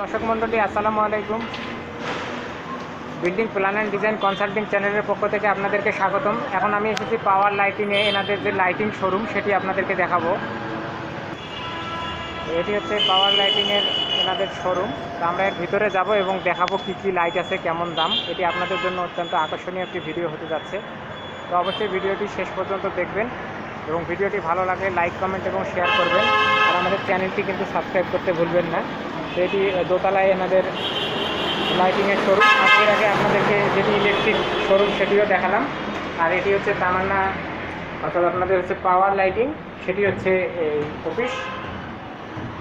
দর্শক মণ্ডলী, আসসালামু আলাইকুম। Building plan and design consulting চ্যানেলের পক্ষ থেকে আপনাদেরকে স্বাগতম। এখন আমি এসেছি পাওয়ার লাইটিংয়ে এনাদের যে লাইটিং শোরুম সেটি আপনাদেরকে দেখাবো। এটি হচ্ছে পাওয়ার লাইটিংয়ের এনাদের শোরুম আমরা এর ভিতরে যাব এবং দেখাবো কি কি লাইট আছে, কেমন দাম। এটি আপনাদের জন্য অত্যন্ত আকর্ষণীয় একটি ভিডিও হতে যাচ্ছে। তো অবশ্যই ভিডিওটি শেষ পর্যন্ত দেখবেন এবং ভিডিওটি ভালো লাগলে লাইক কমেন্ট এবং শেয়ার করবেন। আর আমাদের চ্যানেলটি কিন্তু সাবস্ক্রাইব করতে ভুলবেন না। এটি দোতলায় এনাদের লাইটিংয়ের শোরুম আর এর আগে আপনাদেরকে যেটি ইলেকট্রিক শোরুম সেটিও দেখালাম। আর এটি হচ্ছে তামান্না, অর্থাৎ আপনাদের হচ্ছে পাওয়ার লাইটিং সেটি হচ্ছে এই অফিস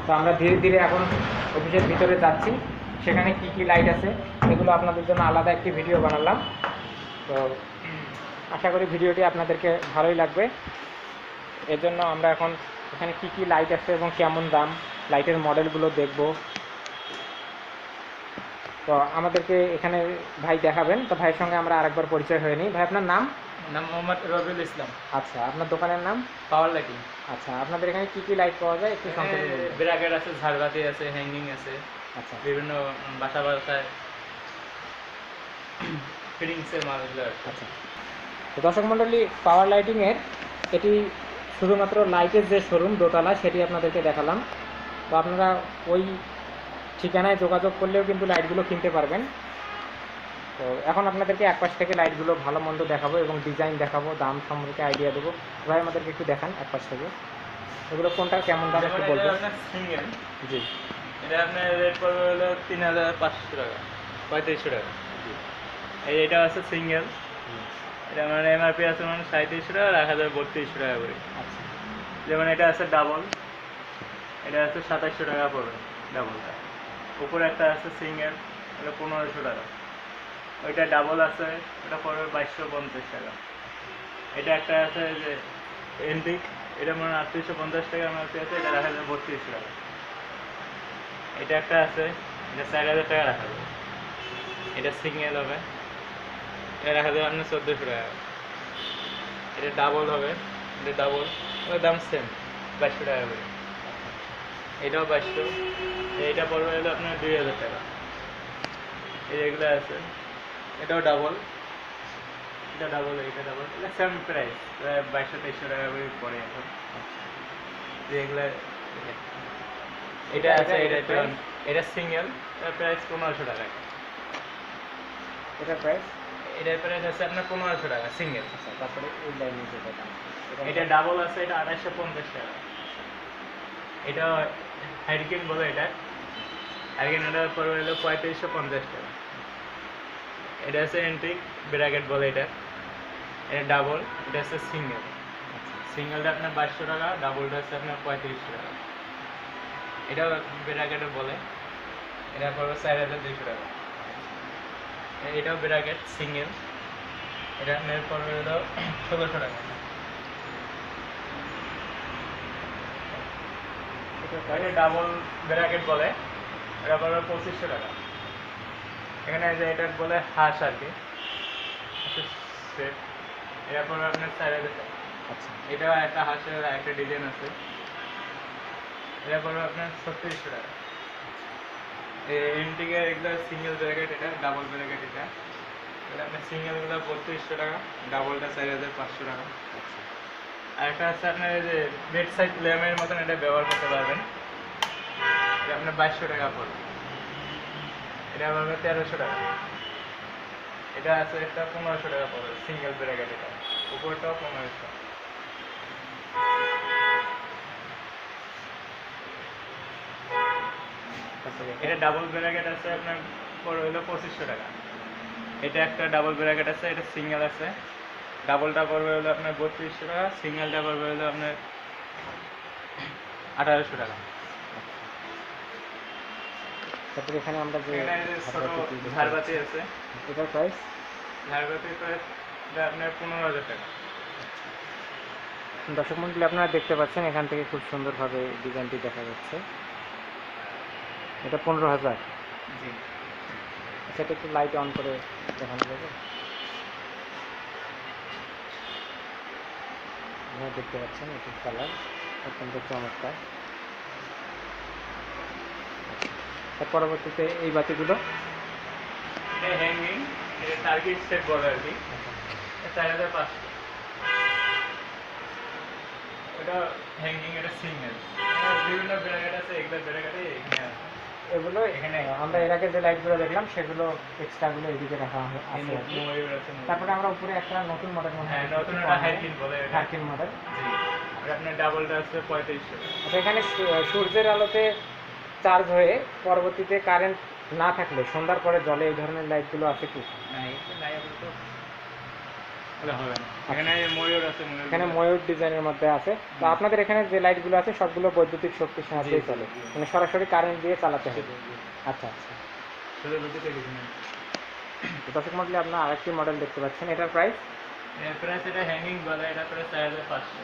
তো আমরা ধীরে ধীরে এখন অফিসের ভিতরে যাচ্ছি। সেখানে কি কি লাইট আছে, এগুলো আপনাদের জন্য আলাদা একটি ভিডিও বানালাম। তো আশা করি ভিডিওটি আপনাদেরকে ভালোই লাগবে। এর জন্য আমরা এখন এখানে কি কি লাইট আছে এবং কেমন দাম লাইটের মডেলগুলো দেখব। তো আমাদেরকে এখানে ভাই দেখাবেন। তো ভাইয়ের সঙ্গে আমরা আরেকবার পরিচয় হয়ে নিই। ভাই আপনার নাম? নাম মোহাম্মদ রবিউল ইসলাম। আচ্ছা আপনার দোকানের নাম? Power lighting. আচ্ছা আপনাদের এখানে কি কি লাইট পাওয়া যায়? একটু সংক্ষেপে বলবেন। ব্রাকেট আছে ঝাড়বাতি আছে হ্যাঙ্গিং আছে। আচ্ছা। বিভিন্ন বাসা বাসায় ফিটিংসের মালগুলো আচ্ছা। তো দর্শক মণ্ডলী পাওয়ার লাইটিংয়ের এটি শুধুমাত্র লাইটের যে শোরুম দোতলা সেটি আপনাদেরকে দেখালাম। তো আপনারা ওই ঠিকানায় যোগাযোগ করলেও কিন্তু লাইটগুলো কিনতে পারবেন। তো এখন আপনাদেরকে এক পাশ থেকে লাইটগুলো ভালো মন্দ দেখাবো এবং ডিজাইন দেখাবো দাম সম্পর্কে আইডিয়া দেবো। ভাই আমাদেরকে একটু দেখান এক পাশ থেকে। এগুলো কোনটা কেমন দাম একটু বলবেন? সিঙ্গেল জি। এটা আপনার রেট পড়বে হলো তিন হাজার পাঁচশো টাকা পঁয়ত্রিশশো টাকা। এই এটা আছে সিঙ্গেল এটা মানে এমআরপি আছে মানে সাঁত্রিশশো টাকা আর এক হাজার বত্রিশশো টাকা করে। আচ্ছা। যেমন এটা আছে ডাবল এটা আছে সাতাশশো টাকা পড়বে ডাবলটা উপরে একটা আছে সিঙ্গেল, এটা পনেরোশো টাকা। ওইটা ডাবল আছে, ওটা পড়বে বাইশশো পঞ্চাশ টাকা। এটা একটা আছে যে এন্টিক এটা মানে আটত্রিশশো পঞ্চাশ টাকা আমার আছে, এটা রাখা যাবে বত্রিশশো টাকা। এটা একটা আছে, এটা চার হাজার টাকা রাখা যাবে। এটা সিঙ্গেল হবে, এটা রাখা যাবে আপনার চোদ্দোশো টাকা। এটা ডাবল হবে, এটা ডাবল ওর দাম সেম বাইশশো টাকা করে। এটাও বাইশশো এইটা পড়বে হলো আপনার দুই হাজার টাকা। এই যেগুলো আছে এটাও ডাবল এটা ডাবল এটা ডাবল এটা সেম প্রাইস প্রায় বাইশশো তেইশশো টাকা করে পড়ে এখন। যেগুলো এটা আছে এটা এটা সিঙ্গেল এটার প্রাইস পনেরোশো টাকা। এটার প্রাইস এটার প্রাইস আছে আপনার পনেরোশো টাকা সিঙ্গেল আচ্ছা তারপরে এটা ডাবল আছে এটা আড়াইশো পঞ্চাশ টাকা। এটা হাইরিকেন বলে এটা। হাইরিকেন এটা পড়বে হলো পঁয়ত্রিশশো পঞ্চাশ টাকা। এটা আছে এন্ট্রিক ব্র্যাকেট বলে এটা। এটা ডাবল এটা হচ্ছে সিঙ্গেল সিঙ্গেলটা আপনার বাইশশো টাকা ডাবলটা হচ্ছে আপনার পঁয়ত্রিশশো টাকা। এটাও ব্র্যাকেটে বলে। এটা পড়বে চার হাজার দুইশো টাকা। এটাও ব্র্যাকেট সিঙ্গেল এটা আপনার পড়বে হলো ষোলোশো টাকা। এটা ডাবল ব্র্যাকেট বলে। এটা পড়বে পঁচিশশো টাকা। এখানে যে এটা বলে হাঁস আর কি। পড়বে আপনার চার আচ্ছা। এটা একটা হাঁসের একটা ডিজাইন আছে। এটা পড়বে আপনার ছত্রিশশো টাকা। ইন্টিকের এগুলো সিঙ্গেল ব্র্যাকেট এটা ডাবল ব্র্যাকেট এটা। এটা আপনার সিঙ্গেলগুলো বত্রিশশো টাকা ডাবলটা চার হাজার পাঁচশো টাকা। আর একটা আছে আপনার যে বেড সাইড ল্যাম্পের মতন এটা ব্যবহার করতে পারবেন। এটা আপনার বাইশশো টাকা পড়বে। এটা পড়বে তেরোশো টাকা। এটা আছে একটা পনেরোশো টাকা পড়বে সিঙ্গেল ব্র্যাকেট এটা। উপরটাও পনেরোশো। এটা ডাবল ব্র্যাকেট আছে আপনার, পড়বে হলো পঁচিশশো টাকা। এটা একটা ডাবল ব্র্যাকেট আছে, এটা সিঙ্গেল আছে। ডাবলটা পড়বে হলো আপনার বত্রিশশো টাকা সিঙ্গেলটা পড়বে হলো আপনার আঠারোশো টাকা। তারপরে এখানে আমরা যে ঝাড়বাতি আছে। এটার প্রাইস ঝাড়বাতির প্রাইস আপনার পনেরো হাজার টাকা। দর্শক মন্ডলী আপনারা দেখতে পাচ্ছেন এখান থেকে খুব সুন্দরভাবে ডিজাইনটি দেখা যাচ্ছে। এটা পনেরো হাজার। জি। আচ্ছা একটু লাইট অন করে দেখানো যাবে। আপনারা দেখতে পাচ্ছেন এটির কালার অত্যন্ত চমৎকার। তার পরবর্তীতে এই বাতিগুলো। এটা হ্যাঙ্গিং এটা টার্গেট সেট বলে আর কি। ওটা হ্যাঙ্গিং এটা সিঙ্গেল বিভিন্ন ব্র্যান্ডেড আছে এগুলো এগুলো এখানে- আমরা এর আগে যে লাইটগুলো দেখলাম সেগুলো এক্সট্রাগুলো এদিকে রাখা আছে। তারপরে আমরা উপরে একটা নতুন মডেল মনে হ্যাঁ হয় নতুন একটা হাইকিন বলে এটা। হারকিন মডেল আপনার ডাবলটা আছে পঁয়ত্রিশশো আচ্ছা এখানে সূর্যের আলোতে চার্জ হয়ে পরবর্তীতে কারেন্ট না থাকলে সন্ধ্যার পরে জলে এই ধরনের লাইটগুলো আছে কি? না এখানে ময়ূর আছে এখানে ময়ূর ডিজাইনের মধ্যে আছে। তো আপনাদের এখানে যে লাইটগুলো আছে সবগুলো বৈদ্যুতিক শক্তির সাহায্যেই চলে। মানে সরাসরি কারেন্ট দিয়ে চালাতে হবে আচ্ছা আচ্ছা। দর্শক মডেলে আপনার আরেকটি মডেল দেখতে পাচ্ছেন। এটার প্রাইস প্রাইস এটা হ্যাঙ্গিং বলে এটা প্রাইস চার হাজার পাঁচশো।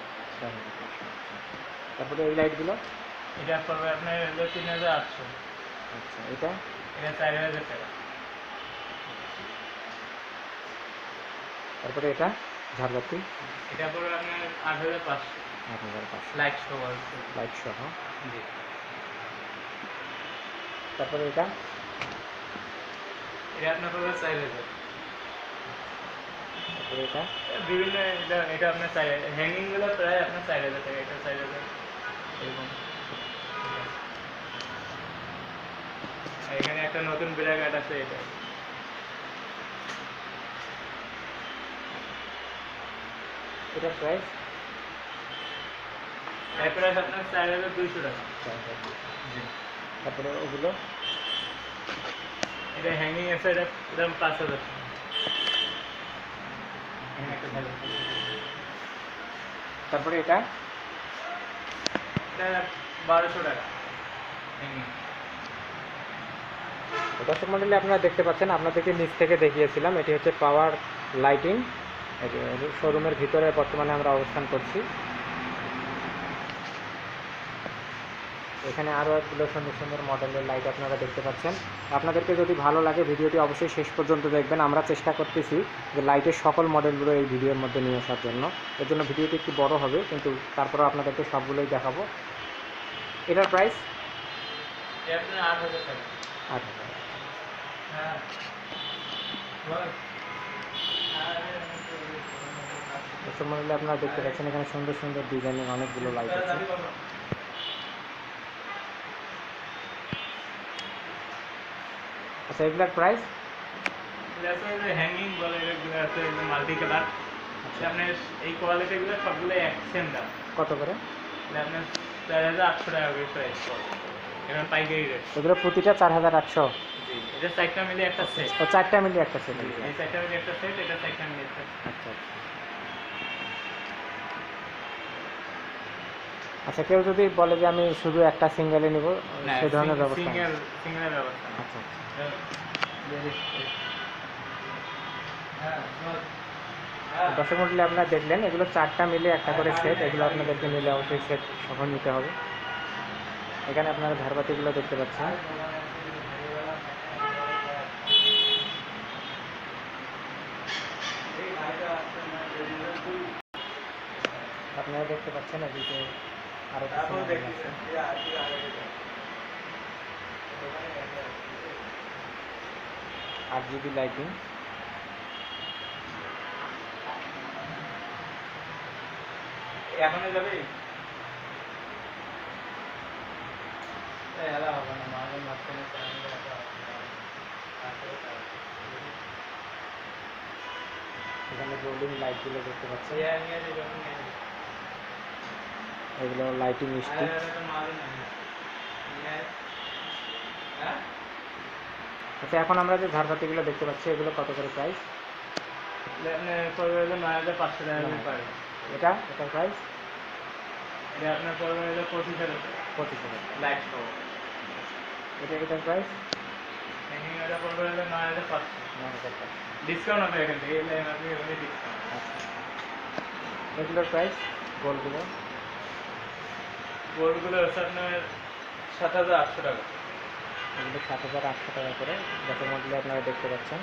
তারপরে এই লাইটগুলো এটা পড়বে আপনার তিন হাজার আটশো। আচ্ছা এটা? এটা চার হাজার টাকা। তারপরে এটা ঝাড়বাতি। এটা পড়বে আপনার আট হাজার পাঁচশো। আট হাজার পাঁচশো। লাইট সহ জি। তারপরে এটা? এটা আপনার পড়বে চার হাজার। তারপরে এটা? বিভিন্ন এটা এটা আপনার চার হ্যাঙ্গিংগুলো প্রায় আপনার চার হাজার টাকা এটা চার হাজার। এরকম। এখানে একটা নতুন ব্র্যাকেট আছে এটা। এটার প্রাইস এর প্রাইস আপনার চার হাজার দুইশো টাকা। জি। তারপরে ওগুলো? এটা হ্যাঙ্গিং আছে এটা দাম পাঁচ হাজার তারপরে এটা? এটা বারোশো টাকা দর্শক মন্ডলী আপনারা দেখতে পাচ্ছেন আপনাদেরকে নিচ থেকে দেখিয়েছিলাম এটি হচ্ছে পাওয়ার লাইটিং শোরুমের ভিতরে বর্তমানে আমরা অবস্থান করছি। এখানে আরও একগুলো সুন্দর সুন্দর মডেলের লাইট আপনারা দেখতে পাচ্ছেন। আপনাদেরকে যদি ভালো লাগে ভিডিওটি অবশ্যই শেষ পর্যন্ত দেখবেন। আমরা চেষ্টা করতেছি যে লাইটের সকল মডেলগুলো এই ভিডিওর মধ্যে নিয়ে আসার জন্য। এর জন্য ভিডিওটি একটু বড় হবে কিন্তু তারপরেও আপনাদেরকে সবগুলোই দেখাবো। এটার প্রাইস আট হাজার দর্শক মন্ডলী আপনারা দেখতে পাচ্ছেন এখানে সুন্দর সুন্দর ডিজাইনের অনেকগুলো লাইট আছে। আচ্ছা এগুলার প্রাইস হ্যাঙ্গিং বলে মাল্টি কালার আপনার এই কোয়ালিটিগুলো সবগুলো এক সেম দাম। কত করে? আপনার চার হাজার আটশো টাকা করে প্রাইস এবার পাইকারি রেট এগুলো প্রতিটা চার হাজার আটশো? জি এটা চারটা মিলে একটা সেট ও চারটা মিলিয়ে একটা সেট এই চারটা মিলে একটা সেট এটা চারটা মিলে একটা আচ্ছা আচ্ছা। আচ্ছা কেউ যদি বলে যে আমি শুধু একটা সিঙ্গেলে নিব সে ধরনের ব্যবস্থা। সিঙ্গেল সিঙ্গেলের ব্যবস্থা আচ্ছা আচ্ছা। হ্যাঁ বল। দর্শক মন্ডলী আপনারা দেখলেন এগুলো চারটা মিলে একটা করে সেট এগুলো আপনাদেরকে নিলে অবশ্যই সেট সহ নিতে হবে এখানে আপনারা ঝাড়বাতিগুলো দেখতে পাচ্ছেন আপনারা দেখতে পাচ্ছেন এদিকে আরও কিছু তারপর model দেখতেছি, আছে। এই আর কি আগে যেটা। আট জিবি লাইটিং এখনই যাবে এই হেলা হবে না মাঝে মাঝখানে চ্যানেলে একটা তারপরে তারপরে। এখানে গোল্ডিং লাইটগুলো দেখতে পাচ্ছেন ইয়া নিয়ে যে যখন নিয়ে যাবে। এগুলো লাইটিং স্টিক এটা মাঝে হ্যাঁ? আচ্ছা এখন আমরা যে ঝাড়বাতিগুলো দেখতে পাচ্ছি এগুলো কত করে প্রাইস পড়বে হলো নয় হাজার পাঁচশো টাকা এটা? এটার প্রাইস এটা আপনার পড়বে হলো পঁচিশ হাজার পঁচিশ হাজার লাইট সহ এটা এটার প্রাইস হ্যাঙ্গিং এটা পড়বে হলো নয় হাজার পাঁচশো। নয় হাজার টাকা ডিসকাউন্ট হবে এখান থেকে। এলে ডিসকাউন্ট আচ্ছা। এগুলোর প্রাইস গোলগুলো বোর্ডগুলো হচ্ছে আপনার সাত হাজার আটশো টাকা। এগুলো সাত হাজার আটশো টাকা করে। যাতে মডেলে আপনারা দেখতে পাচ্ছেন।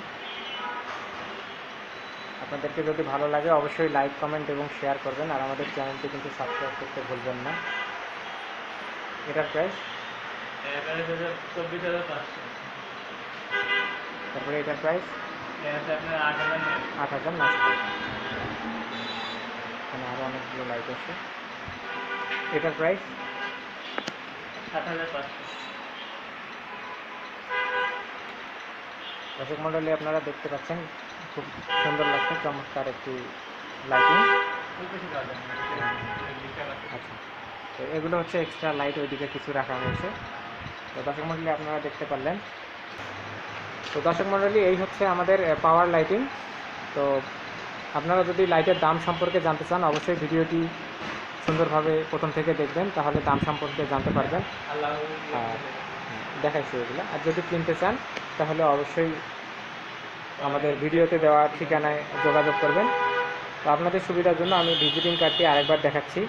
আপনাদেরকে যদি ভালো লাগে অবশ্যই লাইক কমেন্ট এবং শেয়ার করবেন। আর আমাদের চ্যানেলটি কিন্তু সাবস্ক্রাইব করতে ভুলবেন না। এটার প্রাইস চব্বিশ হাজার পাঁচশো। তারপরে এটার প্রাইস আট হাজার আট হাজার নশো এখানে আরও অনেকগুলো লাইট আছে। এটার প্রাইস সাত হাজার পাঁচশো। দর্শক মণ্ডলী আপনারা দেখতে পাচ্ছেন খুব সুন্দর লাগছে চমৎকার একটি লাইটিং। আচ্ছা তো এগুলো হচ্ছে এক্সট্রা লাইট ওইদিকে কিছু রাখা হয়েছে। তো দর্শক মণ্ডলী আপনারা দেখতে পারলেন। তো দর্শক মণ্ডলী এই হচ্ছে আমাদের পাওয়ার লাইটিং তো আপনারা যদি লাইটের দাম সম্পর্কে জানতে চান অবশ্যই ভিডিওটি সুন্দরভাবে প্রথম থেকে দেখবেন তাহলে দাম সম্পর্কে জানতে পারবেন। আর দেখাইছি এগুলো। আর যদি কিনতে চান তাহলে অবশ্যই আমাদের ভিডিওতে দেওয়া ঠিকানায় যোগাযোগ করবেন। তো আপনাদের সুবিধার জন্য আমি ভিজিটিং কার্ডটি আরেকবার দেখাচ্ছি।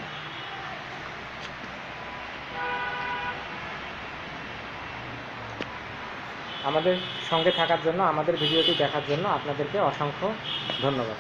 আমাদের সঙ্গে থাকার জন্য আমাদের ভিডিওটি দেখার জন্য আপনাদেরকে অসংখ্য ধন্যবাদ।